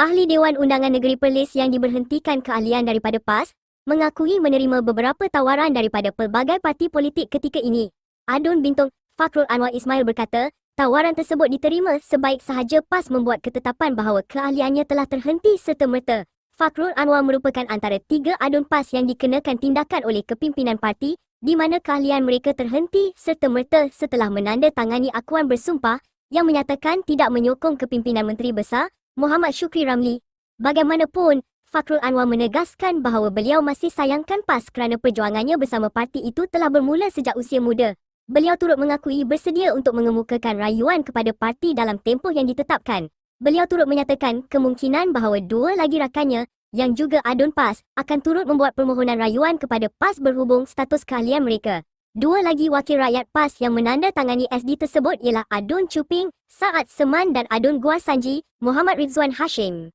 Ahli Dewan Undangan Negeri Perlis yang diberhentikan keahlian daripada PAS mengakui menerima beberapa tawaran daripada pelbagai parti politik ketika ini. Adun Bintong Fakrul Anwar Ismail berkata, tawaran tersebut diterima sebaik sahaja PAS membuat ketetapan bahawa keahliannya telah terhenti serta-merta. Fakrul Anwar merupakan antara tiga adun PAS yang dikenakan tindakan oleh kepimpinan parti di mana keahlian mereka terhenti serta-merta setelah menandatangani akuan bersumpah yang menyatakan tidak menyokong kepimpinan Menteri Besar Muhammad Syukri Ramli. Bagaimanapun, Fakrul Anwar menegaskan bahawa beliau masih sayangkan PAS kerana perjuangannya bersama parti itu telah bermula sejak usia muda. Beliau turut mengakui bersedia untuk mengemukakan rayuan kepada parti dalam tempoh yang ditetapkan. Beliau turut menyatakan kemungkinan bahawa dua lagi rakannya yang juga adun PAS akan turut membuat permohonan rayuan kepada PAS berhubung status keahlian mereka. Dua lagi wakil rakyat PAS yang menandatangani SD tersebut ialah Adun Cuping, Saad Seman dan Adun Gua Sanji, Muhammad Rizwan Hashim.